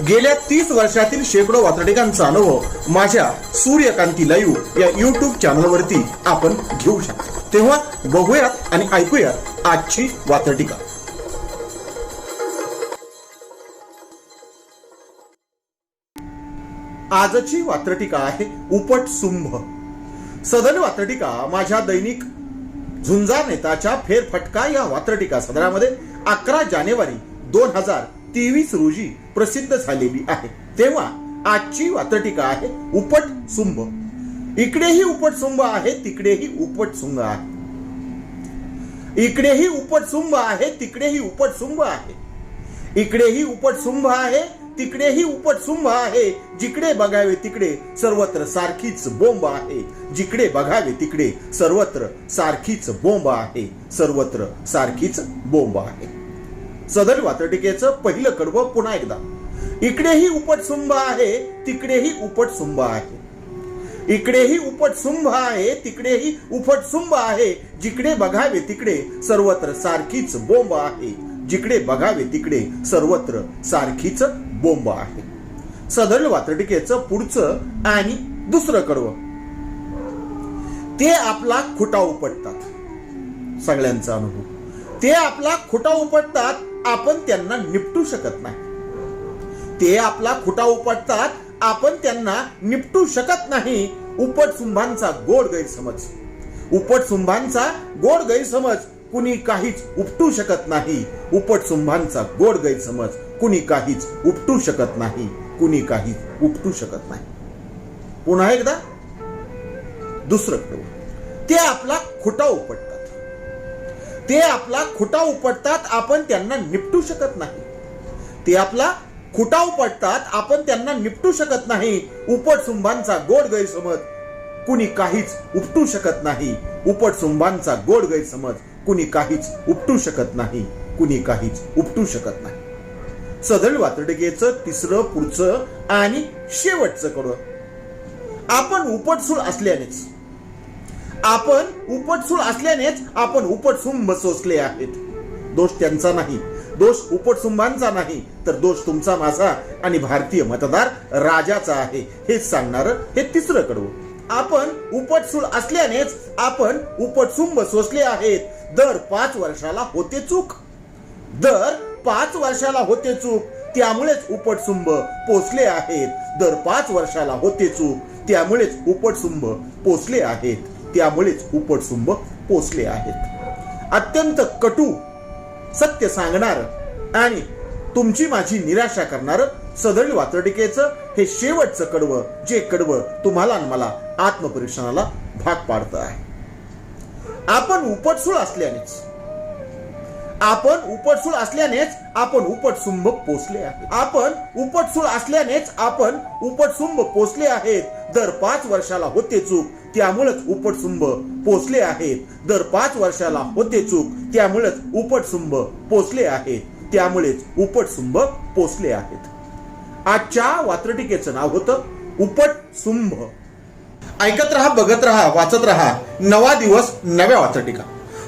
गेल्या तीस वर्षातील शेकडो वातडिकांचा अनुभव माझ्या सूर्यकांती लाईव्ह या युट्यूब चॅनलवरती आपण घेऊ शकतो. तेव्हा बघूयात आणि ऐकूयात आजची वातडिका आजची वात्रटिका आहे उपट सुंभ. सदन वात्रटिका माझ्या दैनिक झुंजा नेताच्या फेरफटका या वात्रटिका सदरामध्ये अकरा जानेवारी दोन हजार तेवीस रोजी प्रसिद्ध झालेली आहे. तेव्हा आजची वात्रटिका आहे उपट सुंभ. इकडेही उपट सुंभ आहे तिकडेही उपट सुंभ आहे. इकडेही उपट सुंभ आहे तिकडेही उपट सुंभ आहे. इकडेही उपट सुंभ आहे तिकडेही उपट सुंभ आहे. जिकडे बघावे तिकडे सर्वत्र सारखीच बोंब आहे. जिकडे बघावे तिकडे सर्वत्र सारखीच बोंब आहे. सर्वत्र सारखीच बोंब आहे. सदर वातटिकेचं पहिलं कडवं पुन्हा एकदा. इकडेही उपटसुंभ आहे तिकडेही उपट सुंभ आहे. इकडेही उपट सुंभ आहे तिकडेही उपटसुंभ आहे. जिकडे बघावे तिकडे सर्वत्र सारखीच बोंब आहे. जिकडे बघावे तिकडे सर्वत्र सारखीच बोंब आहे. सदर वातटिकेचं पुढचं आणि दुसरं कडवं. ते आपला खुटा उपटतात. सगळ्यांचा अनुभव. ते आपला खुटा उपटतात आपण त्यांना निपटू शकत नाही. ते आपला खुटा उपटतात आपण त्यांना निपटू शकत नाही. उपट सुंभांचा गोड गैरसमज. उपट सुंभांचा गोड गैरसमज कुणी काहीच उपटू शकत नाही. उपट सुंभांचा गोड गैरसमज कुणी काहीच उपटू शकत नाही. कुणी काहीच उपटू शकत नाही. पुन्हा एकदा दुसरं ते आपला खुटा उपटतात. ते आपला खुटा उपटतात आपण त्यांना निपटू शकत नाही. ते आपला खुटा उपटतात आपण त्यांना निपटू शकत नाही. उपटसुंभांचा गोड गैरसमज कुणी काहीच उपटू शकत नाही. उपट सुंभांचा गोड गैरसमज कुणी काहीच उपटू शकत नाही. कुणी काहीच उपटू शकत नाही. सदळ वातडगेचं तिसरं पुढचं आणि शेवटचं कडवं आपण उपटसूळ असल्यानेच आपण उपटसूळ असल्यानेच आपण उपटसुंभ सोसले आहेत. दोष त्यांचा नाही. दोष उपटसुंभांचा नाही तर दोष तुमचा माझा आणि भारतीय मतदार राजाचा आहे. हेच सांगणार हे तिसरं कडवं. आपण उपटसूळ असल्यानेच आपण उपटसुंभ सोसले आहेत. दर पाच वर्षाला होते चूक. दर पाच वर्षाला होते चूक. त्यामुळेच उपटसुंभ पोचले आहेत. दर पाच वर्षाला होते चूक. त्यामुळेच उपटसुंभ पोचले आहेत. त्यामुळेच उपटसुंभ पोचले आहेत. अत्यंत कटू सत्य सांगणार आणि तुमची माझी निराशा करणार सदळी वातडिकेचं हे शेवटचं कडवं जे कडवं तुम्हाला आणि मला आत्मपरीक्षणाला भाग पाडतं आहे. आपण उपटसूळ असल्यानेच आपण उपटसूळ असल्यानेच आपण उपटसुंभ पोचले आहे आपण उपटसूळ असल्यानेच आपण उपटसुंभ पोचले आहेत. दर पाच वर्षाला होते चूक त्यामुळेच उपटसुंभ पोचले आहेत. दर पाच वर्षाला होते चूक त्यामुळेच उपटसुंभ पोचले आहेत. त्यामुळेच उपटसुंभ पोचले आहेत. आजच्या वात्रटिकेचं नाव होतं उपटसुंभ. ऐकत रहा बघत रहा वाचत रहा. नवा दिवस नव्या वात्रटिका.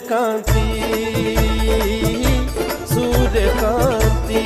ಕಾಂತಿ ಸೂರ್ಯಕಾಂತಿ